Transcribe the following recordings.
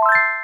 you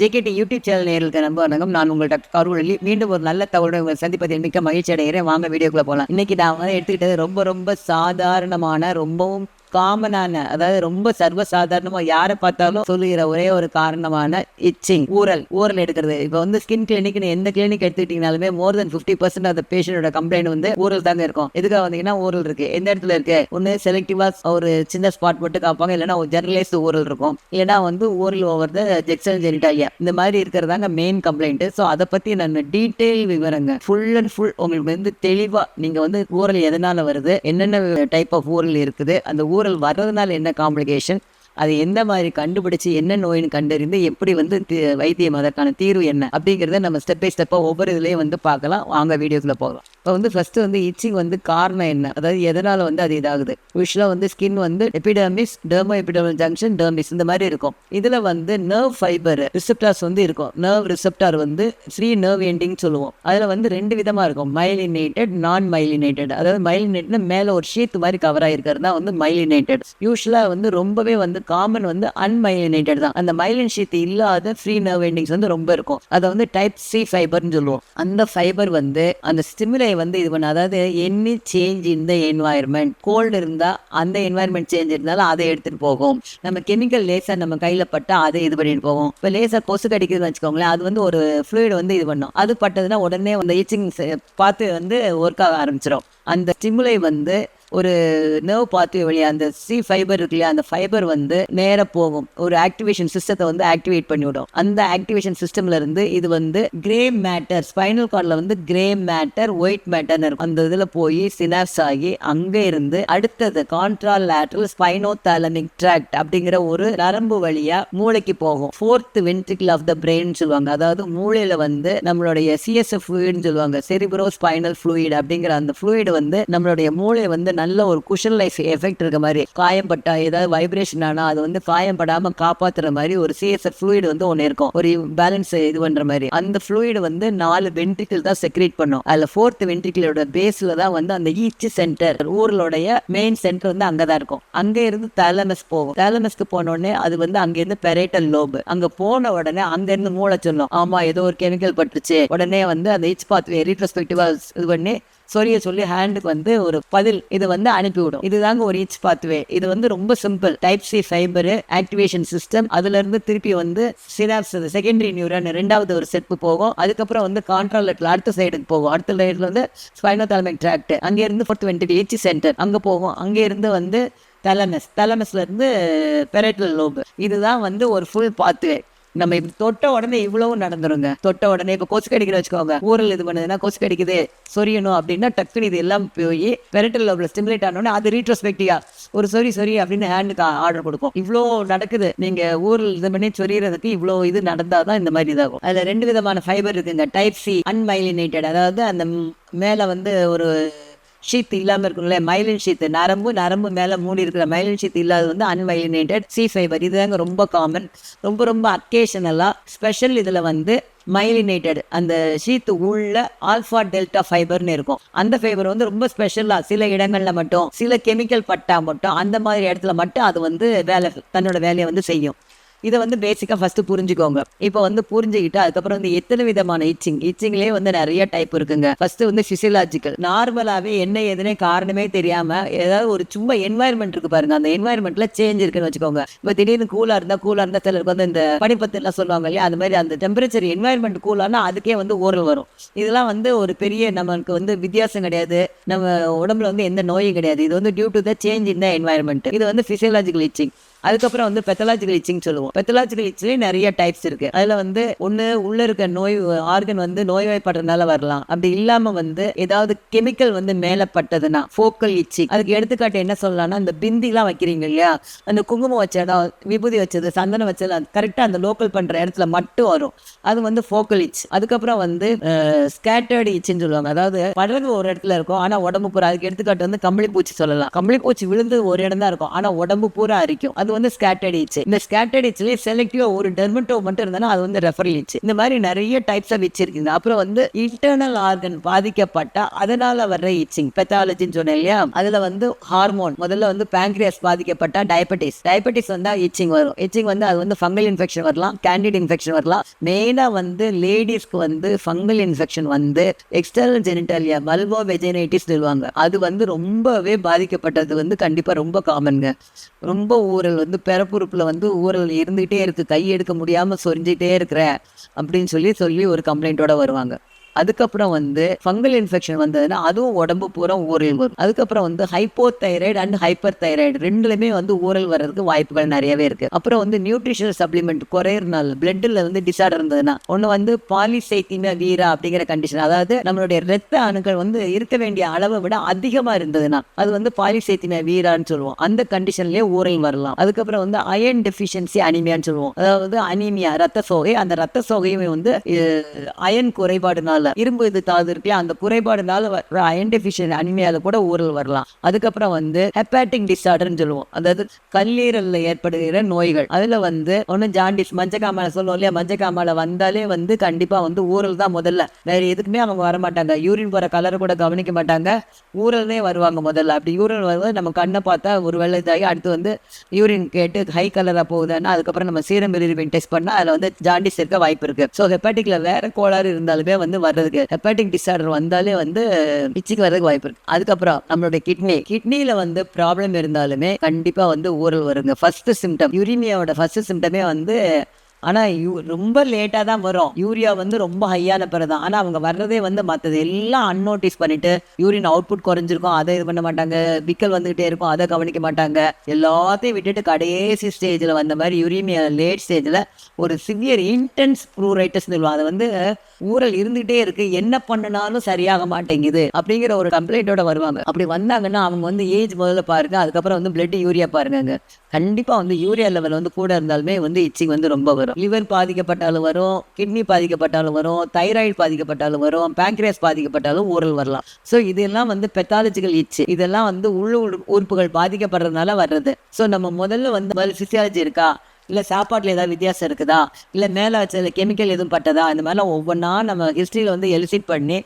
JKD YouTube channel நேர்களுக்கு நம்ப வணக்கம். நான் உங்கள் டாக்டர் கருவழி மீண்டும் ஒரு நல்ல தகவலை உங்களை சந்திப்பதில் மிக்க மகிழ்ச்சி அடைகிறேன். வாங்க வீடியோக்குள்ள போகலாம் இன்னைக்கு நான் வந்து எடுத்துக்கிட்டது ரொம்ப ரொம்ப சாதாரணமான ரொம்பவும் காமனான அதாவது ரொம்ப சர்வசாதாரணமா யாரை பார்த்தாலும் சொல்லுகிற ஒரே ஒரு காரணமான இச்சிங் ஊரல் ஊரல் எடுக்கிறது. இப்போ வந்து ஸ்கின் கிளினிக் எந்த கிளினிக் எடுத்துக்கிட்டீங்கனாலுமே மோர் தென் ஃபிஃப்டி பர்சன்ட் அந்த பேஷண்டோட கம்ப்ளைண்ட் வந்து ஊரல் தாங்க இருக்கும். எதுக்காக வந்தீங்கன்னா ஊரல் இருக்கு. எந்த இடத்துல இருக்கு? ஒன்னு செலக்டிவா ஒரு சின்ன ஸ்பாட் மட்டும் காப்பாங்க இல்லைன்னா ஒரு ஜெனரலைஸ் ஊரல் இருக்கும். ஏன்னா வந்து ஊரல் ஓவர் த ஜெக்சன் ஜெனிட்டாலியா இந்த மாதிரி இருக்கிறதாங்க மெயின் கம்ப்ளைண்ட் ஸோ அதை பத்தி நான் டீட்டெயில் விவரங்க. ஃபுல் அண்ட் ஃபுல் உங்களுக்கு வந்து தெளிவா நீங்க வந்து ஊரல் எதனால வருது? என்னென்ன டைப் ஆஃப் ஊரல் இருக்குது? அந்த ஊர் ஊரல் வர்றதுனால என்ன காம்ப்ளிகேஷன் அது எந்த மாதிரி கண்டுபிடிச்சு என்ன நோயின்னு கண்டறிந்து எப்படி வந்து வைத்தியம் அதற்கான தீர்வு என்ன அப்படிங்கிறத நம்ம ஸ்டெப் பை ஸ்டெப்பாக ஒவ்வொரு இதுலேயும் வந்து பார்க்கலாம். வாங்க வீடியோக்குள்ள போகலாம். இப்போ வந்து ஃபர்ஸ்ட் வந்து இச்சிங் வந்து காரணம் என்ன? அதாவது எதனால வந்து அது இதாகுது? யூஸ்வலாக வந்து ஸ்கின் வந்து epidermis dermo epidermal junction dermis இந்த மாதிரி இருக்கும். இதில் வந்து நர்வ் ஃபைபர் ரிசெப்டார்ஸ் வந்து இருக்கும். நர்வ் ரிசெப்டார் வந்து ஃப்ரீ நர்வ் எண்டிங் சொல்லுவோம். அதில் வந்து ரெண்டு விதமாக இருக்கும். மைலினேட்டட் நான் மைலினேட்டட் அதாவது மைலினேட்டட்னா மேலே ஒரு ஷீத் மாதிரி கவர் ஆகிருக்கிறது தான் வந்து மைலினேட்டட் யூஸ்வலாக வந்து ரொம்பவே வந்து காமன் வந்து அன்மைலினேட்டட் தான். அந்த மைலின் ஷீட் இல்லாத ஃப்ரீ நர்வ் எண்டிங்ஸ் வந்து ரொம்ப இருக்கும். அதை வந்து டைப் சி ஃபைபர்னு சொல்லுவோம். அந்த ஃபைபர் வந்து அந்த ஸ்டிமுலை வந்து இது பண்ண அதாவது any change in the environment cold இருந்தால் அந்த என்வாயர்மெண்ட் சேஞ்ச் இருந்தாலும் அதை எடுத்துகிட்டு போகும். நம்ம கெமிக்கல் லேசாக நம்ம கையில் பட்டால் அதை இது பண்ணிட்டு போகும். இப்போ லேசாக கொசு கடிக்குதுன்னு வச்சுக்கோங்களேன் அது வந்து ஒரு ஃப்ளூயிட் வந்து இது பண்ணும். அது பட்டதுன்னா உடனே அந்த ஈச்சிங் பார்த்து வந்து ஒர்க் ஆக ஆரம்பிச்சிடும் அந்த ஸ்டிமுலை வந்து ஒரு நர்வ் பாத்வே வழியாக அந்த சி ஃபைபர் இருக்கு இல்லையா அந்த ஃபைபர் வந்து நேராக போகும். ஒரு ஆக்டிவேஷன் சிஸ்டத்தை வந்து ஆக்டிவேட் பண்ணிவிடும். அந்த ஆக்டிவேஷன் சிஸ்டம்ல இருந்து இது வந்து கிரே மேட்டர் ஸ்பைனல் கார்டில் வந்து கிரே மேட்டர் ஒயிட் மேட்டர்னு இருக்கும். அந்த இதில் போய் சினாப்ஸ் ஆகி அங்கே இருந்து அடுத்தது contralateral spinothalamic tract அப்படிங்கிற ஒரு நரம்பு வழியா மூளைக்கு போகும். Fourth ventricle of the brain சொல்லுவாங்க. அதாவது மூளையில வந்து நம்மளுடைய சிஎஸ்எஃப் ஃப்ளூயிட்னு சொல்லுவாங்க. செரிப்ரோ ஸ்பைனல் ஃப்ளூயிட் அப்படிங்கிற அந்த ஃப்ளூயிட் வந்து நம்மளுடைய மூளை வந்து நல்ல ஒரு குஷன் லைஃப் எஃபெக்ட் இருக்க மாதிரி காயம்பட்டா ஏதாவது வைப்ரேஷன் ஆனா அது வந்து காயப்படாம காப்பாத்துற மாதிரி ஒரு சிஎஸ்எஃப் ஃப்ளூயிட் வந்து ஒன்று இருக்கும். ஒரு பேலன்ஸ் இது பண்ற மாதிரி. அந்த ஃப்ளூயிடு வந்து நாலு வென்ட்ரிக்கிள் தான் செக்ரேட் பண்ணும். அதுல ஃபோர்த் வென்ட்ரிக்கிளோட பேஸ்ல தான் வந்து அந்த ஈச் சென்டர் ஊரலோடைய மெயின் சென்டர் வந்து அங்கதான் இருக்கும். அங்க இருந்து தேலமஸ் போகும். தேலமஸ்க்கு போன உடனே அது வந்து அங்க இருந்து பெரேட்டல் லோபு அங்க போன உடனே அங்க இருந்து மூளை சொல்லும். ஆமா ஏதோ ஒரு கெமிக்கல் பட்டுச்சு உடனே வந்து அந்த ஈச் பாத்வே ரீட்ரோஸ்பெக்டிவா இது பண்ணி சொரிய சொல்லி ஹேண்டுக்கு வந்து ஒரு பதில் இது வந்து அனுப்பிவிடும். இதுதாங்க ஒரு ஈச் பாத்வே இது வந்து ரொம்ப simple type C fiber activation system அதுல இருந்து திருப்பி வந்து சினாப்ஸ் செகண்டரி நியூரான் ரெண்டாவது ஒரு செட் போகும். அதுக்கப்புறம் வந்து கான்ட்ராலட்ல அடுத்த சைடுக்கு போகும். அடுத்த சைடுல வந்து ஸ்பைனோதாலமிக் ட்ராக்ட் அங்கே இருந்து ஃபோர்த் வென்டி ஏச்சி சென்டர் அங்கே போகும். அங்கே இருந்து வந்து தலமஸ் தலமஸ்ல இருந்து பெரட்டல் லோபு இதுதான் வந்து ஒரு ஃபுல் பாத்வே நம்ம தொட்ட உடனே இவ்வளவு நடந்துருங்க. தொட்ட உடனே இப்போ கொசு கடிக்கிற வச்சுக்கோங்க. ஊரல் இது பண்ணுதுன்னா கொசு கடிக்குது சொரியணும் அப்படின்னா டக்குனு இது எல்லாம் போய் பெரட்டல் லோபில் ஸ்டிமுலேட் ஆனோடனே அது ரீட்ரோஸ்பெக்டிவா ஒரு சொரி சொரி அப்படின்னு ஹேண்டுக்கு ஆர்டர் கொடுக்கும். இவ்வளோ நடக்குது. நீங்க ஊரில் இது பண்ணி சொரியறதுக்கு இவ்வளோ இது நடந்தாதான் இந்த மாதிரி இதாகும். அதுல ரெண்டு விதமான ஃபைபர் இருக்குங்க. டைப் சி அன்மைலினேட்டட் அதாவது அந்த மேல வந்து ஒரு ஷீத் இல்லாமல் இருக்கும்ல மைலின் ஷீத். நரம்பு நரம்பு மேலே மூடி இருக்கிற மைலின் ஷீத் இல்லாத வந்து அன்மைலினேட்டட் சி ஃபைபர் இதுதாங்க ரொம்ப காமன் ரொம்ப ரொம்ப அக்கேஷனலாக ஸ்பெஷல் இதில் வந்து மைலினேட்டட் அந்த ஷீத்து உள்ள ஆல்ஃபா டெல்டா ஃபைபர்னு இருக்கும். அந்த ஃபைபர் வந்து ரொம்ப ஸ்பெஷலாக சில இடங்களில் மட்டும் சில கெமிக்கல் பட்டா மட்டும் அந்த மாதிரி இடத்துல மட்டும் அது வந்து வேலை தன்னோட வேலையை வந்து செய்யும். இதை வந்து பேசிக்காக ஃபஸ்ட்டு புரிஞ்சுக்கோங்க. இப்போ வந்து புரிஞ்சுக்கிட்டு அதுக்கப்புறம் வந்து எத்தனை விதமான இச்சிங் இச்சிங்லேயே வந்து நிறைய டைப் இருக்குங்க. ஃபர்ஸ்ட் வந்து ஃபிசியலாஜிக்கல் நார்மலாகவே என்ன எதுனே காரணமே தெரியாமல் ஏதாவது ஒரு சும்மா என்வாயர்மெண்ட் இருக்கு பாருங்க. அந்த என்வாயர்மெண்ட்ல சேஞ்ச் இருக்குன்னு வச்சுக்கோங்க. இப்போ திடீர்னு கூலாக இருந்தால் கூலாக இருந்தால் சிலருக்கு வந்து இந்த படிப்பத்திலாம் சொல்லுவாங்க இல்லையா? அந்த மாதிரி அந்த டெம்பரேச்சர் என்வாயர்மெண்ட் கூலானா அதுக்கே வந்து ஓரல் வரும். இதெல்லாம் வந்து ஒரு பெரிய நமக்கு வந்து வித்தியாசம் கிடையாது. நம்ம உடம்புல வந்து எந்த நோயும் கிடையாது. இது வந்து due to the change in the environment இது வந்து ஃபிசியலாஜிக்கல் இச்சிங் அதுக்கப்புறம் வந்து பெத்தலாஜிக்கல் இச்சிங் சொல்லுவோம். பெத்தலாஜிக்கல் இச்சிங் நிறைய டைப்ஸ் இருக்கு. அதுல வந்து ஒண்ணு உள்ள இருக்க நோய் ஆர்கன் வந்து நோய்வாய்ப்படுறதுனால வரலாம். அப்படி இல்லாம வந்து ஏதாவது கெமிக்கல் வந்து மேல பட்டதுன்னா ஃபோக்கல் இச்சிங் அதுக்கு எடுத்துக்காட்டு என்ன சொல்லலாம்னா இந்த பிந்திலாம் வைக்கிறீங்க இல்லையா? அந்த குங்குமம் வச்ச இடம் விபூதி வச்சது சந்தனம் வச்சது கரெக்டா அந்த லோக்கல் பண்ற இடத்துல மட்டும் வரும். அது வந்து ஃபோக்கல் இச் அதுக்கப்புறம் வந்து ஸ்கேட்டர்டு இச்சின்னு சொல்லுவாங்க. அதாவது படகு ஒரு இடத்துல இருக்கும் ஆனா உடம்பு பூரா அதுக்கு எடுத்துக்காட்டு வந்து கம்பளி பூச்சி சொல்லலாம். கம்பளி பூச்சி விழுந்து ஒரு இடம் தான் இருக்கும் ஆனா உடம்பு பூரா அரிக்கும். அது வந்து ஸ்கேட்டர்ட் இச்சு இந்த ஸ்கேட்டர்ட் இச்சிலே செலக்டிவா ஒரு டெர்மட்டோ மட்டும் இருந்தாலும் அது வந்து ரெஃபரல் இச்சு இந்த மாதிரி நிறைய டைப்ஸ் ஆஃப் இச்சு இருக்குது அப்புறம் வந்து இன்டர்னல் ஆர்கன் பாதிக்கப்பட்டா அதனால வர்ற இச்சிங் பெத்தாலஜின்னு சொன்னேன் இல்லையா? அதுல வந்து ஹார்மோன் முதல்ல வந்து பேங்க்ரியாஸ் பாதிக்கப்பட்டா டயபெட்டிஸ் டயபெட்டிஸ் வந்தா இச்சிங் வரும். இச்சிங் வந்து அது வந்து ஃபங்கல் இன்ஃபெக்ஷன் வரலாம். கேண்டிட் இன்ஃபெக்ஷன் வரலாம். மெயினா வந்து லேடிஸ்க்கு வந்து ஃபங்கல் இன்ஃபெக்ஷன் வந்து எக்ஸ்டர்னல் ஜெனிட்டாலியா மல்வோ வெஜினைட்டிஸ் சொல்லுவாங்க. அது வந்து ரொம்பவே பாதிக்கப்பட்டது வந்து கண்டிப்பா ரொம்ப காமன்ங்க ரொம்ப ஊரல் வந்து பிறப்புறுப்பில் வந்து ஊரல் இருந்துகிட்டே இருக்குது கை எடுக்க முடியாமல் சொரிஞ்சிட்டே இருக்கிற அப்படின்னு சொல்லி சொல்லி ஒரு கம்ப்ளைண்ட்டோட வருவாங்க. அதுக்கப்புறம் வந்து ஃபங்கல் இன்ஃபெக்ஷன் வந்ததுன்னா அதுவும் உடம்பு பூரா ஊரல் வரும். அதுக்கப்புறம் வந்து hypothyroid and hyperthyroid ரெண்டுலையுமே வந்து ஊரல் வர்றதுக்கு வாய்ப்புகள் நிறையவே இருக்கு. அப்புறம் வந்து நியூட்ரிஷனல் சப்ளிமெண்ட் குறையறனால பிளட்ல வந்து டிசார்டர் இருந்ததுன்னா ஒன்று வந்து பாலிசைத்தின வீரா அப்படிங்கிற கண்டிஷன் அதாவது நம்மளுடைய ரத்த அணுக்கள் வந்து இருக்க வேண்டிய அளவை விட அதிகமா இருந்ததுன்னா அது வந்து பாலிசைத்தின வீரான்னு சொல்லுவோம். அந்த கண்டிஷன்லயே ஊரல் வரலாம். அதுக்கப்புறம் வந்து அயன் டெஃபிஷியன்சி அனிமியான்னு சொல்லுவோம். அதாவது அனிமியா ரத்த சோகை அந்த ரத்த சோகையுமே வந்து அயன் குறைபாடுனால இரும்பு இது தாது இருக்குல்ல அந்த குறைபாடுனால வர அயன் டெஃபிஷியன் அனிமையால கூட ஊரல் வரலாம். அதுக்கப்புறம் வந்து ஹெப்பாட்டிக் டிசார்டர்னு சொல்லுவோம். அதாவது கல்லீரல்ல ஏற்படுகிற நோய்கள். அதுல வந்து ஒன்னும் ஜாண்டிஸ் மஞ்சக்காமலை சொல்லுவோம் இல்லையா? மஞ்சக்காமலை வந்தாலே வந்து கண்டிப்பா வந்து ஊரல் தான் முதல்ல. வேற எதுக்குமே அவங்க வர மாட்டாங்க யூரின் போற கலரை கூட கவனிக்க மாட்டாங்க. ஊரல்னே வருவாங்க முதல்ல. அப்படி யூரின் வரும்போது நம்ம கண்ணை பார்த்தா ஒரு வேலை இதாகி அடுத்து வந்து யூரின் கேட்டு ஹை கலரா போகுதுன்னா அதுக்கப்புறம் நம்ம சீரம் டெஸ்ட் பண்ணா அதுல வந்து ஜாண்டிஸ் இருக்க வாய்ப்பு இருக்கு. ஸோ ஹெப்பாட்டிக்ல வேற கோளாறு இருந்தாலுமே வந்து வர்றதுக்கு ஹெப்பாட்டிக் டிசார்டர் வந்தாலே வந்து இச்சிக்கு வர்றதுக்கு வாய்ப்பு இருக்கு. அதுக்கப்புறம் நம்மளுடைய கிட்னி கிட்னியில வந்து ப்ராப்ளம் இருந்தாலுமே கண்டிப்பா வந்து ஊரல் வருங்க. ஃபர்ஸ்ட் சிம்டம் யூரிமியாவோட ஃபர்ஸ்ட் சிம்டமே வந்து ஆனால் யூ ரொம்ப லேட்டாக தான் வரும். யூரியா வந்து ரொம்ப ஹையான பிறகு தான். ஆனால் அவங்க வர்றதே வந்து மற்றது எல்லாம் அன்னோட்டிஸ் பண்ணிட்டு யூரின் அவுட்புட் குறைஞ்சிருக்கும். அதை இது பண்ண மாட்டாங்க. விக்கல் வந்துகிட்டே இருக்கும். அதை கவனிக்க மாட்டாங்க. எல்லாத்தையும் விட்டுட்டு கடைசி ஸ்டேஜில் வந்த மாதிரி யூரிமியா லேட் ஸ்டேஜில் ஒரு சிவியர் இன்டென்ஸ் ப்ரூரைட்டஸ் சொல்லுவோம் அது வந்து ஊரல் இருந்துகிட்டே இருக்கு. என்ன பண்ணினாலும் சரியாக மாட்டேங்குது அப்படிங்கிற ஒரு கம்ப்ளைண்ட்டோட வருவாங்க. அப்படி வந்தாங்கன்னா அவங்க வந்து ஏஜ் முதல்ல பாருங்க. அதுக்கப்புறம் வந்து பிளட் யூரியா பாருங்க கண்டிப்பாக வந்து யூரியா லெவல் வந்து கூட இருந்தாலுமே வந்து இச்சிங் வந்து ரொம்ப வரும். லிவர் பாதிக்கப்பட்டாலும் வரும் கிட்னி பாதிக்கப்பட்டாலும் வரும் தைராய்டு பாதிக்கப்பட்டாலும் வரும் பேங்க்ரியாஸ் பாதிக்கப்பட்டாலும் ஊரல் வரலாம். ஸோ இதெல்லாம் வந்து பெத்தாலஜிக்கல் இச்சு இதெல்லாம் வந்து உள்ள உறுப்புகள் பாதிக்கப்படுறதுனால வர்றது. ஸோ நம்ம முதல்ல வந்து ஃபிசியாலஜி இருக்கா? இல்லை சாப்பாட்டில் ஏதாவது வித்தியாசம் இருக்குதா? இல்லை மேலே வச்ச கெமிக்கல் எதுவும் பட்டதா? இந்த மாதிரிலாம் ஒவ்வொன்றா நம்ம ஹிஸ்ட்ரியில் வந்து எலிசிட் பண்ணி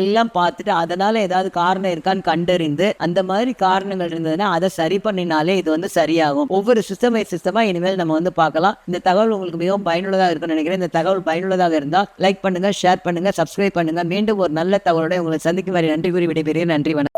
எல்லாம் பார்த்துட்டு அதனால ஏதாவது காரணம் இருக்கான்னு கண்டறிந்து அந்த மாதிரி காரணங்கள் இருந்ததுன்னா அதை சரி பண்ணினாலே இது வந்து சரியாகும். ஒவ்வொரு சிஸ்டம் சிஸ்டமா இனிமேல் நம்ம வந்து பார்க்கலாம். இந்த தகவல் உங்களுக்கு மிகவும் பயனுள்ளதாக இருக்கும்னு நினைக்கிறேன். இந்த தகவல் பயனுள்ளதாக இருந்தால் லைக் பண்ணுங்க ஷேர் பண்ணுங்க சப்ஸ்கிரைப் பண்ணுங்க. மீண்டும் ஒரு நல்ல தகவலோட உங்களை சந்திக்கும் வரை நன்றி கூறி விடைபெறுகிறேன். நன்றி வணக்கம்.